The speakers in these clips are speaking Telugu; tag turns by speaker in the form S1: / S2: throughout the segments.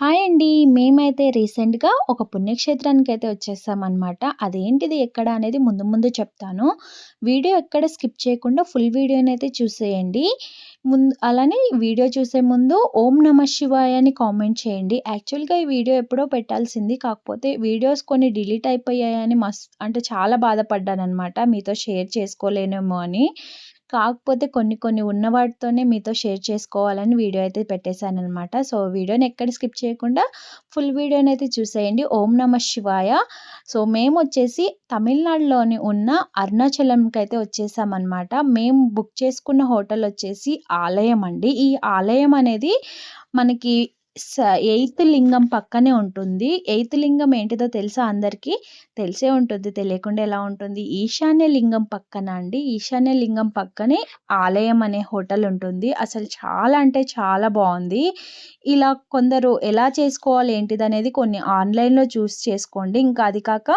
S1: హాయ్ అండి. మేమైతే రీసెంట్‌గా ఒక పుణ్యక్షేత్రానికి అయితే వచ్చేసామన్నమాట అదేంటిది, ఎక్కడ అనేది ముందు ముందు చెప్తాను. వీడియో ఎక్కడ స్కిప్ చేయకుండా ఫుల్ వీడియోని అయితే చూసేయండి. ముందు అలానే వీడియో చూసే ముందు ఓం నమ శివాయ అని కామెంట్ చేయండి. యాక్చువల్‌గా ఈ వీడియో ఎప్పుడో పెట్టాల్సింది. కాకపోతే వీడియోస్ కొన్ని డిలీట్ అయిపోయాయని మస్ అంటే చాలా బాధపడ్డాననమాట. మీతో షేర్ చేసుకోలేనేమో అని. కాకపోతే కొన్ని కొన్ని ఉన్న వాటితోనే మీతో షేర్ చేసుకోవాలని వీడియో అయితే పెట్టేశాననమాట. సో, వీడియోని ఎక్కడ స్కిప్ చేయకుండా ఫుల్ వీడియోని అయితే చూసేయండి. ఓం నమ శివాయ. సో, మేము వచ్చేసి తమిళనాడులోని ఉన్న అరుణాచలంకి అయితే వచ్చేసామన్నమాట మేము బుక్ చేసుకున్న హోటల్ వచ్చేసి ఆలయం అండి. ఈ ఆలయం అనేది మనకి ఎయిత్ లింగం పక్కనే ఉంటుంది. ఎయిత్ లింగం ఏంటిదో తెలుసా అందరికీ? తెలిసే ఉంటుంది. తెలియకుండా ఎలా ఉంటుంది? ఈశాన్య లింగం పక్కన అండి. ఈశాన్య లింగం పక్కనే ఆలయం అనే హోటల్ ఉంటుంది. అసలు చాలా అంటే చాలా బాగుంది ఇలా కొందరు ఎలా చేసుకోవాలి ఏంటిదనేది కొన్ని ఆన్‌లైన్‌లో చూసి చేసుకోండి. ఇంకా అది కాక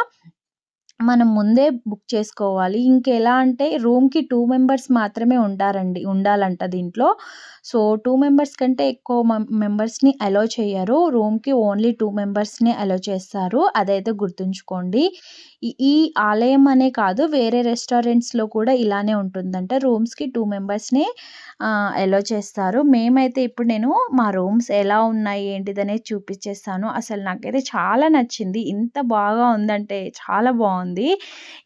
S1: మనం ముందే బుక్ చేసుకోవాలి. ఇంకెలా అంటే రూమ్‌కి టూ మెంబర్స్ మాత్రమే ఉంటారండి ఉండాలంట దీంట్లో. సో, టూ మెంబర్స్ కంటే ఎక్కువ మెంబర్స్‌ని అలో చేయరు రూమ్‌కి ఓన్లీ టూ మెంబర్స్ని అలో చేస్తారు. అదైతే గుర్తుంచుకోండి. ఈ ఆలయం అనే కాదు వేరే రెస్టారెంట్స్‌లో కూడా ఇలానే ఉంటుందంట. రూమ్స్‌కి టూ మెంబర్స్ని అలో చేస్తారు. మేమైతే ఇప్పుడు నేను మా రూమ్స్ ఎలా ఉన్నాయి ఏంటిదనేది చూపిచ్చేస్తాను. అసలు నాకైతే చాలా నచ్చింది. ఇంత బాగా ఉందంటే చాలా బాగుంది ఉంది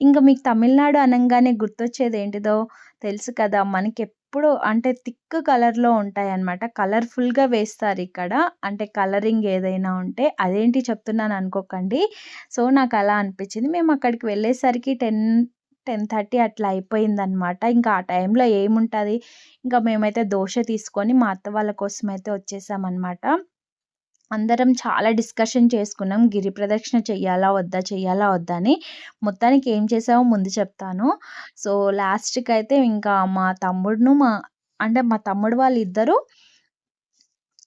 S1: ఇంకా మీకు తమిళనాడు అనగానే గుర్తొచ్చేది ఏంటిదో తెలుసు కదా! మనకెప్పుడు అంటే థిక్ కలర్‌లో ఉంటాయన్నమాట. కలర్‌ఫుల్‌గా వేస్తారిక్కడ. అంటే కలరింగ్ ఏదైనా ఉంటే అదేంటి చెప్తున్నాను అనుకోకండి. సో, నాకు అలా అనిపించింది మేము అక్కడికి వెళ్ళేసరికి 10, 10:30 అట్లా అయిపోయిందనమాట. ఇంకా ఆ టైంలో ఏముంటుంది ఇంకా మేమైతే దోశ తీసుకొని మా అత్త వాళ్ళ కోసం అయితే వచ్చేసామనమాట. అందరం చాలా డిస్కషన్ చేసుకున్నాం. గిరి ప్రదక్షిణ చెయ్యాలా? వద్దా? చెయ్యాలా? వద్దా? అని. మొత్తానికి ఏం చేసామో ముందు చెప్తాను. సో, లాస్ట్కి అయితే ఇంకా మా తమ్ముడును మా అంటే మా తమ్ముడు వాళ్ళిద్దరూ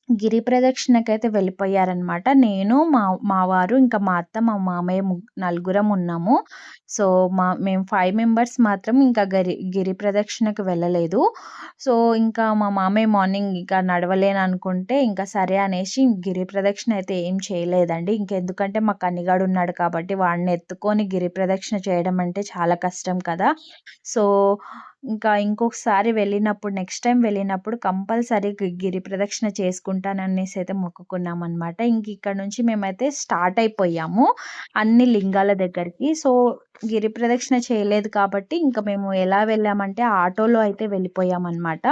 S1: గిరి ప్రదక్షిణకైతే వెళ్ళిపోయారనమాట. నేను, మా మా వారు, ఇంకా మా అత్త, మా మామయ్య నలుగురం ఉన్నాము. సో, మా మేము ఫైవ్ మెంబర్స్ మాత్రం ఇంకా గరి గిరి ప్రదక్షిణకు వెళ్ళలేదు. సో, ఇంకా మా మామయ్య మార్నింగ్ ఇక నడవలేననుకుంటే ఇంకా సరే అనేసి గిరి ప్రదక్షిణ అయితే ఏం చేయలేదండి. ఇంకెందుకంటే మా కన్నిగాడు ఉన్నాడు కాబట్టి వాడిని ఎత్తుకొని గిరి ప్రదక్షిణ చేయడం అంటే చాలా కష్టం కదా! సో, ఇంకా ఇంకొకసారి వెళ్ళినప్పుడు నెక్స్ట్ టైం వెళ్ళినప్పుడు కంపల్సరీ గిరి ప్రదక్షిణ చేసుకుంటాననేసి అయితే మొక్కుకున్నామనమాట. ఇంక ఇక్కడ నుంచి మేమైతే స్టార్ట్ అయిపోయాము. అన్ని లింగాల దగ్గరికి. సో, గిరి ప్రదక్షిణ చేయలేదు కాబట్టి ఇంకా మేము ఎలా వెళ్ళామంటే ఆటోలో అయితే వెళ్ళిపోయామనమాట.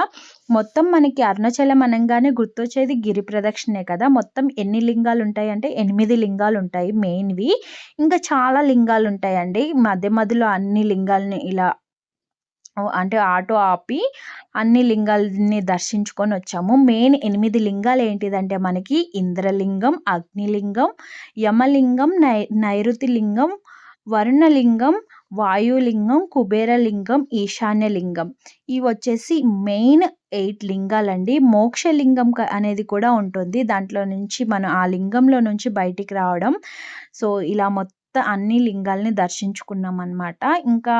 S1: మొత్తం మనకి అరుణాచలం అనంగానే గుర్తొచ్చేది గిరి ప్రదక్షిణే కదా! మొత్తం ఎన్ని లింగాలు ఉంటాయి అంటే ఎనిమిది లింగాలు ఉంటాయి మెయిన్‌వి. ఇంకా చాలా లింగాలు ఉంటాయండి మధ్య మధ్యలో అన్ని లింగాలని ఇలా అంటే ఆటో ఆపి అన్ని లింగాల్ని దర్శించుకొనొచ్చాము. మెయిన్ ఎనిమిది లింగాలు ఏంటిదంటే మనకి ఇంద్రలింగం, అగ్నిలింగం, యమలింగం, నై నైరుతి లింగం, వరుణలింగం, వాయులింగం, కుబేరలింగం, ఈశాన్యలింగం. వచ్చేసి మెయిన్ ఎయిట్ లింగాలండి. మోక్షలింగం క అనేది కూడా ఉంటుంది. దాంట్లో నుంచి మనం ఆ లింగంలో నుంచి బయటికి రావడం. సో, ఇలా మొత్తం అన్ని లింగాల్ని దర్శించుకున్నామనమాట. ఇంకా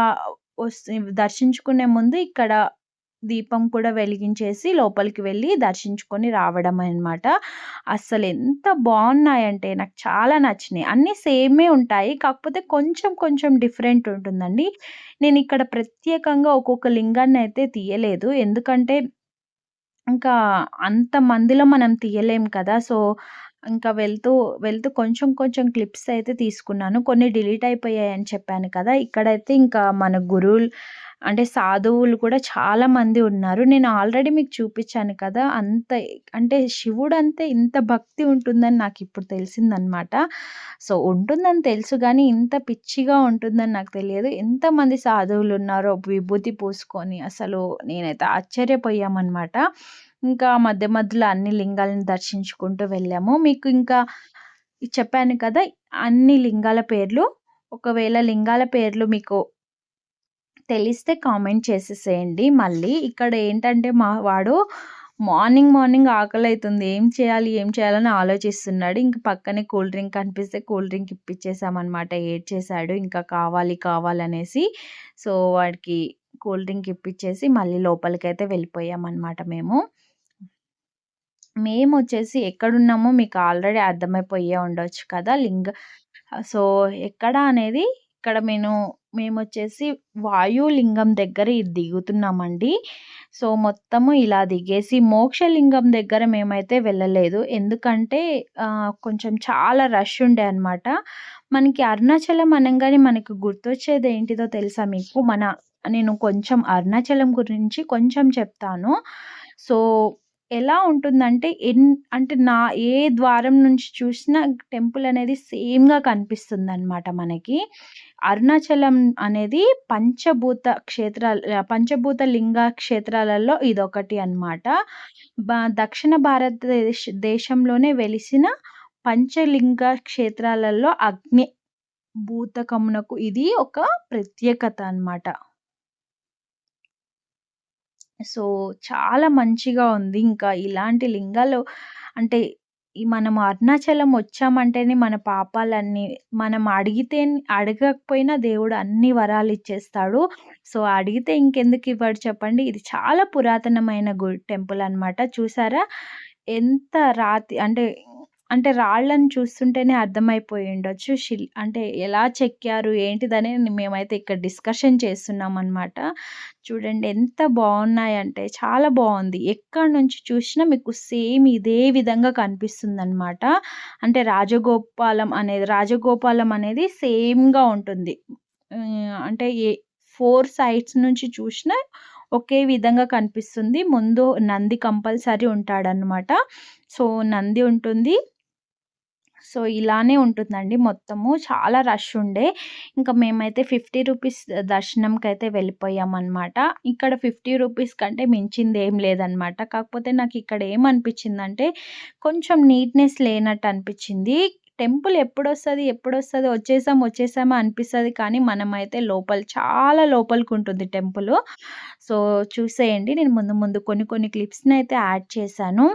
S1: దర్శించుకునే ముందు ఇక్కడ దీపం కూడా వెలిగించేసి లోపలికి వెళ్ళి దర్శించుకొని రావడం అనమాట. అసలు ఎంత బాగున్నాయంటే నాకు చాలా నచ్చినాయి అన్నీ సేమే ఉంటాయి. కాకపోతే కొంచెం కొంచెం డిఫరెంట్ ఉంటుందండి. నేను ఇక్కడ ప్రత్యేకంగా ఒక్కొక్క లింగాన్ని అయితే తీయలేదు. ఎందుకంటే ఇంకా అంత మందిలో మనం తీయలేం కదా! సో, ఇంకా వెళ్తూ వెళ్తూ కొంచెం కొంచెం క్లిప్స్ అయితే తీసుకున్నాను. కొన్ని డిలీట్ అయిపోయాయని చెప్పాను కదా! ఇక్కడైతే ఇంకా మన గురువులు అంటే సాధువులు కూడా చాలా మంది ఉన్నారు. నేను ఆల్రెడీ మీకు చూపించాను కదా! అంత అంటే శివుడు అంతే ఇంత భక్తి ఉంటుందని నాకు ఇప్పుడు తెలిసిందనమాట. సో, ఉంటుందని తెలుసు కానీ ఇంత పిచ్చిగా ఉంటుందని నాకు తెలియదు. ఎంతమంది సాధువులు ఉన్నారో విభూతి పూసుకొని అసలు నేనైతే ఆశ్చర్యపోయామనమాట. ఇంకా మధ్య మధ్యలో అన్ని లింగాలను దర్శించుకుంటూ వెళ్ళాము. మీకు ఇంకా చెప్పాను కదా! అన్ని లింగాల పేర్లు. ఒకవేళ లింగాల పేర్లు మీకు తెలిస్తే కామెంట్ చేసేసేయండి మళ్ళీ. ఇక్కడ ఏంటంటే మా వాడు మార్నింగ్ మార్నింగ్ ఆకలి అవుతుంది ఏం చేయాలి? ఏం చేయాలని ఆలోచిస్తున్నాడు. ఇంక పక్కనే కూల్ డ్రింక్ కనిపిస్తే కూల్ డ్రింక్ ఇప్పించేశామనమాట ఏడ్ చేశాడు ఇంకా కావాలి కావాలనేసి. సో, వాడికి కూల్ డ్రింక్ ఇప్పిచ్చేసి మళ్ళీ లోపలికైతే వెళ్ళిపోయామనమాట మేము. మేము వచ్చేసి ఎక్కడున్నామో మీకు ఆల్రెడీ అర్థమైపోయే ఉండొచ్చు కదా! లింగ సో, ఎక్కడ అనేది ఇక్కడ నేను మేమొచ్చేసి వాయులింగం దగ్గర దిగుతున్నామండి. సో, మొత్తము ఇలా దిగేసి మోక్షలింగం దగ్గర మేమైతే వెళ్ళలేదు. ఎందుకంటే కొంచెం చాలా రష్ ఉండే అనమాట. మనకి అరుణాచలం అనంగానే మనకు గుర్తొచ్చేది ఏంటిదో తెలుసా మీకు? మన నేను కొంచెం అరుణాచలం గురించి కొంచెం చెప్తాను. సో ఎలా ఉంటుందంటే ఎన్ అంటే నా ఏ ద్వారం నుంచి చూసినా టెంపుల్ అనేది సేమ్‌గా కనిపిస్తుంది అనమాట మనకి. అరుణాచలం అనేది పంచభూత క్షేత్రాలు పంచభూత లింగ క్షేత్రాలలో ఇదొకటి అనమాట. దక్షిణ భారతదేశ దేశంలోనే వెలిసిన పంచలింగ క్షేత్రాలలో అగ్ని భూతకమునకు ఇది ఒక ప్రత్యేకత అనమాట. సో, చాలా మంచిగా ఉంది. ఇంకా ఇలాంటి లింగాలు అంటే ఈ మనం అరుణాచలం వచ్చామంటేనే మన పాపాలన్నీ మనం అడిగితే అడగకపోయినా దేవుడు అన్ని వరాలు ఇచ్చేస్తాడు. సో, అడిగితే ఇంకెందుకు ఇవ్వడు చెప్పండి. ఇది చాలా పురాతనమైన గు టెంపుల్ అనమాట. చూసారా? ఎంత రాతి అంటే అంటే రాళ్ళని చూస్తుంటేనే అర్థమైపోయి ఉండొచ్చు. షిల్ అంటే ఎలా చెక్కారు ఏంటిదని మేమైతే ఇక్కడ డిస్కషన్ చేస్తున్నాం అనమాట. చూడండి ఎంత బాగున్నాయంటే చాలా బాగుంది ఎక్కడి నుంచి చూసినా మీకు సేమ్ ఇదే విధంగా కనిపిస్తుంది అనమాట అంటే రాజగోపాలం అనేది రాజగోపాలం అనేది సేమ్‌గా ఉంటుంది. అంటే ఏ ఫోర్ సైడ్స్ నుంచి చూసినా ఒకే విధంగా కనిపిస్తుంది. ముందు నంది కంపల్సరీ ఉంటాడనమాట. సో, నంది ఉంటుంది. సో, ఇలానే ఉంటుందండి మొత్తము. చాలా రష్ ఉండే. ఇంకా మేమైతే ఫిఫ్టీ రూపీస్ దర్శనంకైతే వెళ్ళిపోయామనమాట. ఇక్కడ ఫిఫ్టీ రూపీస్ కంటే మించింది ఏం లేదనమాట. కాకపోతే నాకు ఇక్కడ ఏమనిపించిందంటే కొంచెం నీట్‌నెస్ లేనట్టు అనిపించింది. టెంపుల్ ఎప్పుడొస్తుంది ఎప్పుడొస్తుంది వచ్చేసాం, వచ్చేసామా అనిపిస్తుంది కానీ మనమైతే లోపల చాలా లోపలికి ఉంటుంది టెంపుల్ సో, చూసేయండి. నేను ముందు ముందు కొన్ని కొన్ని క్లిప్స్ని అయితే యాడ్ చేశాను.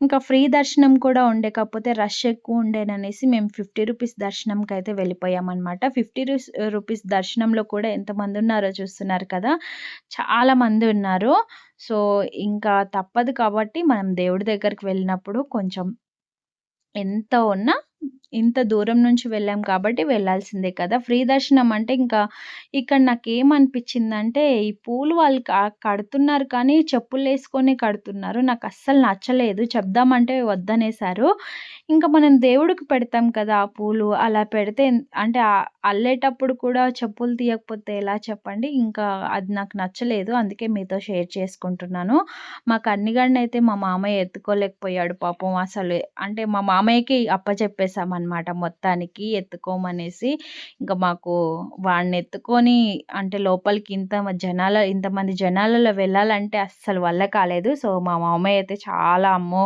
S1: ఇంకా ఫ్రీ దర్శనం కూడా ఉండే కాకపోతే రష్ ఎక్కువ ఉండేననేసి మేము ఫిఫ్టీ రూపీస్ దర్శనంకైతే వెళ్ళిపోయామన్నమాట. ఫిఫ్టీ రూపీస్ దర్శనంలో కూడా ఎంతమంది ఉన్నారో చూస్తున్నారు కదా చాలా మంది ఉన్నారు. సో ఇంకా తప్పదు కాబట్టి మనం దేవుడి దగ్గరికి వెళ్ళినప్పుడు కొంచెం ఎంత ఉన్నా ఇంత దూరం నుంచి వెళ్ళాం కాబట్టి వెళ్ళాల్సిందే కదా! ఫ్రీ దర్శనం అంటే ఇంకా ఇక్కడ నాకేమనిపించిందంటే ఈ పూలు వాళ్ళు కడుతున్నారు కానీ చెప్పులు వేసుకొని కడుతున్నారు. నాకు అస్సలు నచ్చలేదు. చెప్దామంటే వద్దనేసారు. ఇంకా మనం దేవుడికి పెడతాం కదా! ఆ పూలు అలా పెడితే అంటే అల్లేటప్పుడు కూడా చెప్పులు తీయకపోతే ఎలా చెప్పండి? ఇంకా అది నాకు నచ్చలేదు. అందుకే మీతో షేర్ చేసుకుంటున్నాను. మా కన్నిగాడినైతే మా మామయ్య ఎత్తుకోలేకపోయాడు పాపం అసలు. అంటే మా మామయ్యకి అప్పచెప్పేసామనమాట. అనమాట మొత్తానికి ఎత్తుకోమనేసి. ఇంకా మాకు వాడిని ఎత్తుకొని అంటే లోపలికి ఇంత జనాల ఇంతమంది జనాలలో వెళ్ళాలంటే అస్సలు వల్ల కాలేదు. సో మా మామయ్య అయితే చాలా అమ్మో!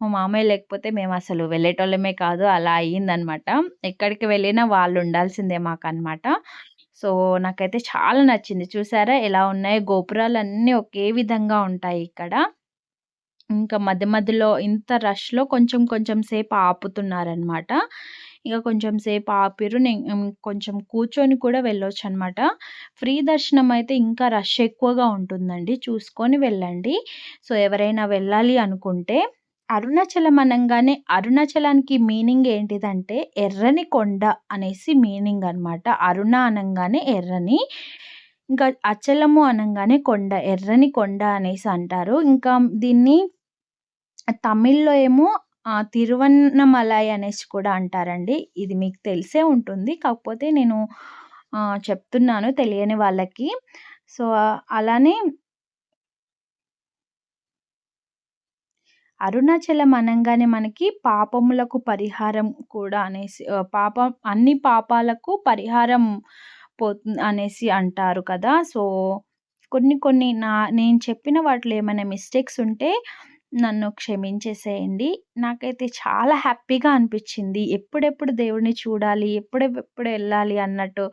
S1: మా మామయ్య లేకపోతే మేము అసలు వెళ్ళేటోళ్ళమే కాదు. అలా అయ్యిందనమాట ఎక్కడికి వెళ్ళినా వాళ్ళు ఉండాల్సిందే మాకు అనమాట సో నాకైతే చాలా నచ్చింది. చూసారా? ఎలా ఉన్నాయి? గోపురాలు అన్నీ ఒకే విధంగా ఉంటాయి ఇక్కడ. ఇంకా మధ్య మధ్యలో ఇంత రష్‌లో కొంచెం కొంచెం సేపు ఆపుతున్నారనమాట. ఇంకా కొంచెం సేపు ఆపిరు నేను కొంచెం కూర్చొని కూడా వెళ్ళొచ్చు అనమాట ఫ్రీ దర్శనం అయితే ఇంకా రష్ ఎక్కువగా ఉంటుందండి. చూసుకొని వెళ్ళండి. సో, ఎవరైనా వెళ్ళాలి అనుకుంటే అరుణాచలం అనంగానే అరుణాచలానికి మీనింగ్ ఏంటిదంటే ఎర్రని కొండ అనేసి మీనింగ్ అనమాట. అరుణ అనంగానే ఎర్రని. ఇంకా అచలము అనంగానే కొండ. ఎర్రని కొండ అనేసి అంటారు. ఇంకా దీన్ని తమిళ్‌లో ఏమో తిరువన్నమలై అనేసి కూడా అంటారండి. ఇది మీకు తెలిసే ఉంటుంది. కాకపోతే నేను చెప్తున్నాను తెలియని వాళ్ళకి. సో, అలానే అరుణాచలం అనగానే మనకి పాపములకు పరిహారం కూడా అనేసి పాపం అన్ని పాపాలకు పరిహారం పోతుంది అనేసి అంటారు కదా! సో, కొన్ని కొన్ని నా నేను చెప్పిన వాటిలో ఏమైనా మిస్టేక్స్ ఉంటే నన్ను క్షమించేసేయండి. నాకైతే చాలా హ్యాపీగా అనిపించింది ఎప్పుడెప్పుడు దేవుడిని చూడాలి, ఎప్పుడెప్పుడు వెళ్ళాలి అన్నట్టు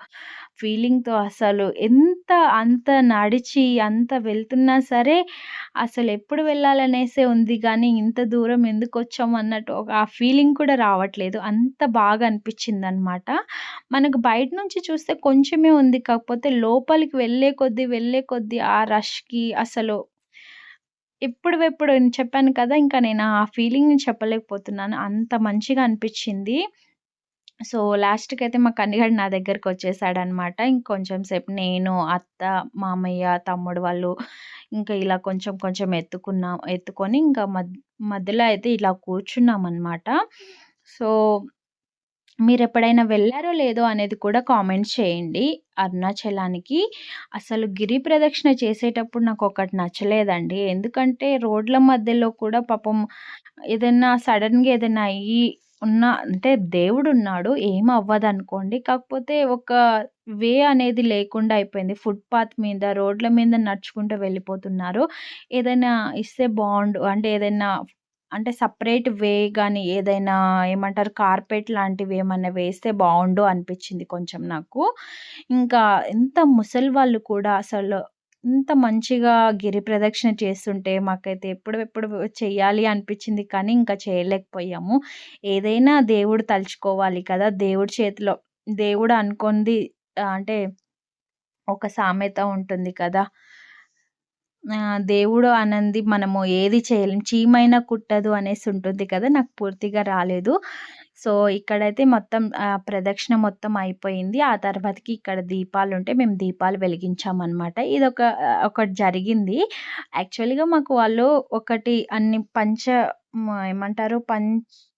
S1: ఫీలింగ్‌తో అసలు ఎంత అంత నడిచి, అంత వెళ్తున్నా సరే, అసలు ఎప్పుడు వెళ్ళాలనేసే ఉంది కానీ, ఇంత దూరం ఎందుకు వచ్చాం అన్నట్టు ఒక ఆ ఫీలింగ్ కూడా రావట్లేదు. అంత బాగా అనిపించింది అనమాట మనకు బయట నుంచి చూస్తే కొంచెమే ఉంది. కాకపోతే లోపలికి వెళ్ళే కొద్దీ, వెళ్ళే కొద్దీ ఆ రష్‌కి అసలు ఇప్పుడు ఇప్పుడు చెప్పాను కదా! ఇంకా నేను ఆ ఫీలింగ్‌ని చెప్పలేకపోతున్నాను. అంత మంచిగా అనిపించింది సో, లాస్ట్కి అయితే మా కన్నిగాడు నా దగ్గరకొచ్చేసాడనమాట. ఇంకొంచెం సేపు నేను, అత్త, మామయ్య, తమ్ముడు వాళ్ళు ఇంకా ఇలా కొంచెం కొంచెం ఎత్తుకున్నాం. ఎత్తుకొని ఇంకా మధ్యలో అయితే ఇలా కూర్చున్నాం అనమాట సో, మీరు ఎప్పుడైనా వెళ్ళారో లేదో అనేది కూడా కామెంట్స్ చేయండి. అరుణాచలానికి అసలు గిరి ప్రదక్షిణ చేసేటప్పుడు నాకు ఒకటి నచ్చలేదండి. ఎందుకంటే రోడ్ల మధ్యలో కూడా పాపం ఏదైనా సడన్గా ఏదైనా అయ్యి ఉన్న అంటే దేవుడు ఉన్నాడు ఏం అవ్వదు అనుకోండి కాకపోతే ఒక వే అనేది లేకుండా అయిపోయింది. ఫుట్‌పాత్ మీద, రోడ్ల మీద నడుచుకుంటూ వెళ్ళిపోతున్నారు. ఏదైనా ఇస్తే బాండ్ అంటే ఏదైనా అంటే సపరేట్ వే కానీ ఏదైనా ఏమంటారు కార్పెట్ లాంటివి ఏమైనా వేస్తే బాగుండు అనిపించింది కొంచెం నాకు. ఇంకా ఎంత ముసలి వాళ్ళు కూడా అసలు ఇంత మంచిగా గిరి ప్రదక్షిణ చేస్తుంటే మాకైతే ఎప్పుడు ఎప్పుడు చేయాలి అనిపించింది కానీ ఇంకా చేయలేకపోయాము. ఏదైనా దేవుడు తలుచుకోవాలి కదా! దేవుడి చేతిలో దేవుడు అనుకుంది అంటే ఒక సామెత ఉంటుంది కదా! దేవుడు అనంది మనము ఏది చేయలేం. చీమైనా కుట్టదు అనేసి ఉంటుంది కదా! నాకు పూర్తిగా రాలేదు. సో, ఇక్కడైతే మొత్తం ప్రదక్షిణ మొత్తం అయిపోయింది. ఆ తర్వాతకి ఇక్కడ దీపాలుంటే మేము దీపాలు వెలిగించామన్నమాట ఇది ఒక ఒకటి జరిగింది. యాక్చువల్‌గా మాకు వాళ్ళు ఒకటి అన్ని పంచ ఏమంటారు ఏమంటారు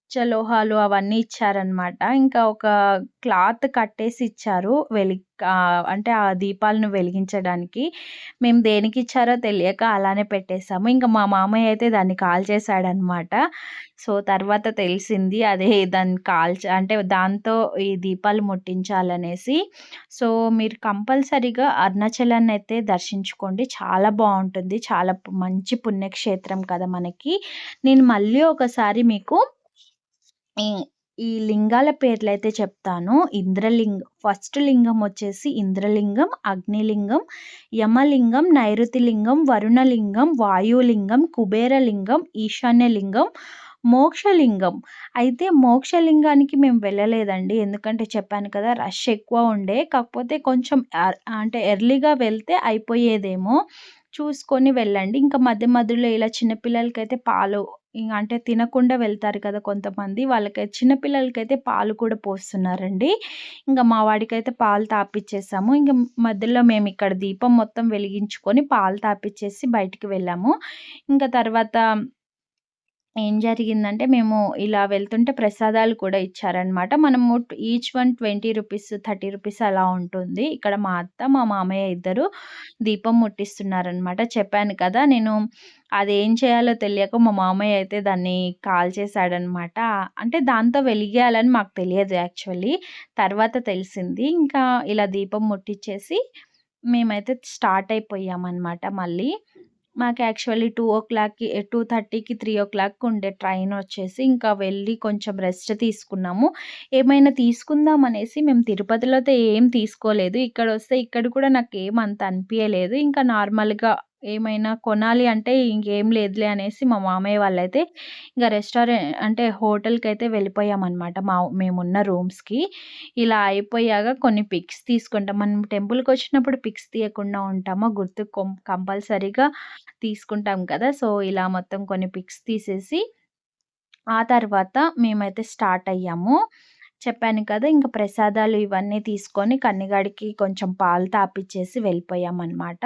S1: పంచలోహాలు అవన్నీ ఇచ్చారనమాట. ఇంకా ఒక క్లాత్ కట్టేసి ఇచ్చారు. వెలి అంటే ఆ దీపాలను వెలిగించడానికి. మేము దేనికి ఇచ్చారో తెలియక అలానే పెట్టేసాము. ఇంకా మా మామయ్య అయితే దాన్ని కాల్చేశాడనమాట. సో, తర్వాత తెలిసింది అదే దాన్ని కాల్చ అంటే దాంతో ఈ దీపాలు ముట్టించాలనేసి. సో, మీరు కంపల్సరీగా అరుణాచలాన్నయితే దర్శించుకోండి. చాలా బాగుంటుంది చాలా మంచి పుణ్యక్షేత్రం కదా మనకి. నేను మళ్ళీ ఒకసారి మీకు ఈ లింగాల లింగాల పేర్లయితే చెప్తాను. ఇంద్రలింగం ఫస్ట్ లింగం వచ్చేసి ఇంద్రలింగం, అగ్నిలింగం, యమలింగం, నైరుతిలింగం, వరుణలింగం, వాయులింగం, కుబేరలింగం, ఈశాన్యలింగం, మోక్షలింగం. అయితే మోక్షలింగానికి మేము వెళ్ళలేదండి. ఎందుకంటే చెప్పాను కదా! రష్ ఎక్కువ ఉండే. కాకపోతే కొంచెం అంటే ఎర్లీగా వెళ్తే అయిపోయేదేమో. చూసుకొని వెళ్ళండి. ఇంకా మధ్య మధ్యలో ఇలా చిన్నపిల్లలకైతే పాలు అంటే తినకుండా వెళ్తారు కదా కొంతమంది. వాళ్ళకి చిన్నపిల్లలకైతే పాలు కూడా పోస్తున్నారండి. ఇంకా మా వాడికైతే పాలు తాపిచ్చేసాము. ఇంకా మధ్యలో మేము ఇక్కడ దీపం మొత్తం వెలిగించుకొని పాలు తాపిచ్చేసి బయటికి వెళ్ళాము. ఇంకా తర్వాత ఏం జరిగిందంటే మేము ఇలా వెళ్తుంటే ప్రసాదాలు కూడా ఇచ్చారనమాట. మనము ఈచ్ వన్ 20 రూపీస్, 30 రూపీస్ అలా ఉంటుంది. ఇక్కడ మా అత్త, మా మామయ్య ఇద్దరు దీపం ముట్టిస్తున్నారనమాట. చెప్పాను కదా! నేను అది ఏం చేయాలో తెలియక మా మామయ్య అయితే దాన్ని కాల్చేశాడనమాట. అంటే దాంతో వెలిగేయాలని మాకు తెలియదు యాక్చువల్లీ. తర్వాత తెలిసింది. ఇంకా ఇలా దీపం ముట్టించేసి మేమైతే స్టార్ట్ అయిపోయామనమాట మళ్ళీ. మాకు యాక్చువల్లీ 2:00కి 2:30కి, 3:00కి ఉండే ట్రైన్ వచ్చేసి ఇంకా వెళ్ళి కొంచెం రెస్ట్ తీసుకున్నాము. ఏమైనా తీసుకుందాం అనేసి మేము తిరుపతిలో అయితే ఏం తీసుకోలేదు. ఇక్కడ వస్తే ఇక్కడ కూడా నాకేం అంత అనిపించలేదు ఇంకా నార్మల్‌గా ఏమైనా కొనాలి అంటే ఇంకేం లేదులే అనేసి మా మామయ్య వాళ్ళైతే ఇంకా రెస్టారెంట్ అంటే హోటల్కి అయితే వెళ్ళిపోయామనమాట. మా మేమున్న రూమ్స్‌కి. ఇలా అయిపోయాక కొన్ని పిక్స్ తీసుకుంటాం. మనం టెంపుల్కి వచ్చినప్పుడు పిక్స్ తీయకుండా ఉంటామో గుర్తు కొం కంపల్సరీగా తీసుకుంటాం కదా! సో, ఇలా మొత్తం కొన్ని పిక్స్ తీసేసి ఆ తర్వాత మేమైతే స్టార్ట్ అయ్యాము. చెప్పాను కదా! ఇంకా ప్రసాదాలు ఇవన్నీ తీసుకొని కన్నిగాడికి కొంచెం పాలు తాపిచ్చేసి వెళ్ళిపోయామనమాట.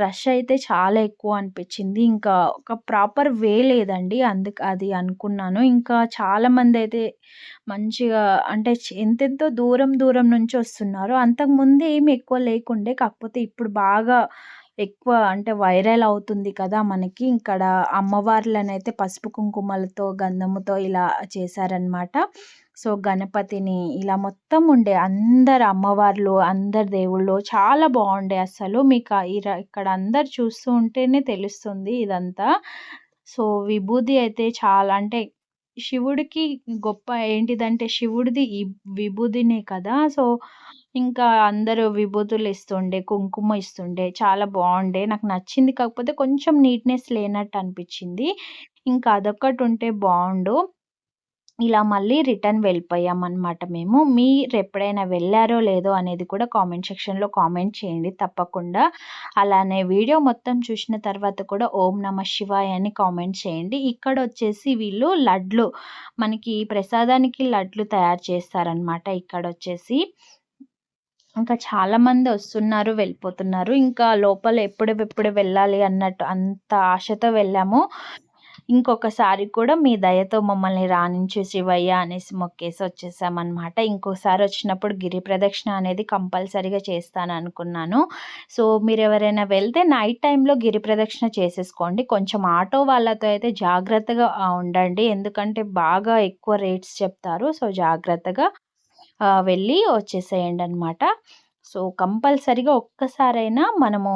S1: రష్ అయితే చాలా ఎక్కువ అనిపించింది ఇంకా ఒక ప్రాపర్ వే లేదండి. అందుకు అది అనుకున్నాను. ఇంకా చాలామంది అయితే మంచిగా అంటే ఎంతెంతో దూరం దూరం నుంచి వస్తున్నారు. అంతకుముందు ఏమి ఎక్కువ లేకుండే. కాకపోతే ఇప్పుడు బాగా ఎక్కువ అంటే వైరల్ అవుతుంది కదా! మనకి. ఇక్కడ అమ్మవార్లనైతే పసుపు కుంకుమలతో, గంధముతో ఇలా చేశారనమాట. సో, గణపతిని ఇలా మొత్తం ఉండే అందరు అమ్మవార్లు, అందరు దేవుళ్ళు చాలా బాగుండే అసలు మీకు ఇక్కడ అందరు చూస్తూ ఉంటేనే తెలుస్తుంది ఇదంతా. సో, విభూది అయితే చాలా అంటే శివుడికి గొప్ప ఏంటిదంటే శివుడిది ఈ విభూదినే కదా! సో, ఇంకా అందరూ విభూతులు ఇస్తుండే, కుంకుమ ఇస్తుండే. చాలా బాగుండే. నాకు నచ్చింది. కాకపోతే కొంచెం నీట్‌నెస్ లేనట్టు అనిపించింది. ఇంకా అదొక్కటి ఉంటే బాగుండు. ఇలా మళ్ళీ రిటర్న్ వెళ్ళిపోయామన్నమాట మేము. మీరు ఎప్పుడైనా వెళ్ళారో లేదో అనేది కూడా కామెంట్ సెక్షన్లో కామెంట్ చేయండి తప్పకుండా. అలానే వీడియో మొత్తం చూసిన తర్వాత కూడా ఓం నమ శివాయ అని కామెంట్ చేయండి. ఇక్కడ వచ్చేసి వీళ్ళు లడ్లు మనకి ప్రసాదానికి లడ్లు తయారు చేస్తారనమాట ఇక్కడ వచ్చేసి ఇంకా చాలామంది వస్తున్నారు వెళ్ళిపోతున్నారు. ఇంకా లోపల ఎప్పుడెప్పుడు వెళ్ళాలి అన్నట్టు అంత ఆశతో వెళ్ళాము. ఇంకొకసారి కూడా మీ దయతో మమ్మల్ని రాణించు శివయ్య అనేసి మొక్కేసి వచ్చేసామన్నమాట. ఇంకోసారి వచ్చినప్పుడు గిరి ప్రదక్షిణ అనేది కంపల్సరీగా చేస్తాను అనుకున్నాను. సో మీరు ఎవరైనా వెళ్తే నైట్ టైంలో గిరి ప్రదక్షిణ చేసేసుకోండి. కొంచెం ఆటో వాళ్ళతో అయితే జాగ్రత్తగా ఉండండి. ఎందుకంటే బాగా ఎక్కువ రేట్స్ చెప్తారు. సో జాగ్రత్తగా వెళ్ళి వచ్చేసేయండి అనమాట సో కంపల్సరిగా ఒక్కసారైనా మనము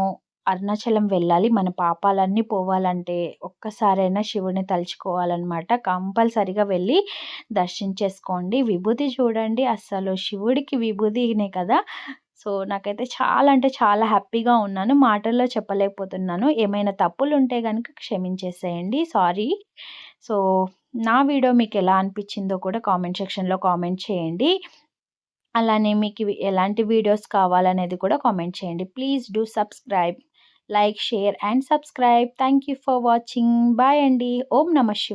S1: అరుణాచలం వెళ్ళాలి మన పాపాలన్నీ పోవాలంటే ఒక్కసారైనా శివుని తలుచుకోవాలన్నమాట. కంపల్సరిగా వెళ్ళి దర్శించేసుకోండి విభూతి చూడండి అసలు శివుడికి విభూతినే కదా. సో నాకైతే చాలా అంటే చాలా హ్యాపీగా ఉన్నాను మాటల్లో చెప్పలేకపోతున్నాను. ఏమైనా తప్పులు ఉంటే కనుక క్షమించేసేయండి. సారీ. సో నా వీడియో మీకు ఎలా అనిపించిందో కూడా కామెంట్ సెక్షన్లో కామెంట్ చేయండి. అలానే మీకు ఎలాంటి వీడియోస్ కావాలనేది కూడా కామెంట్ చేయండి. Please do subscribe like share and subscribe. Thank you for watching. Bye అండి. ఓం నమ శివ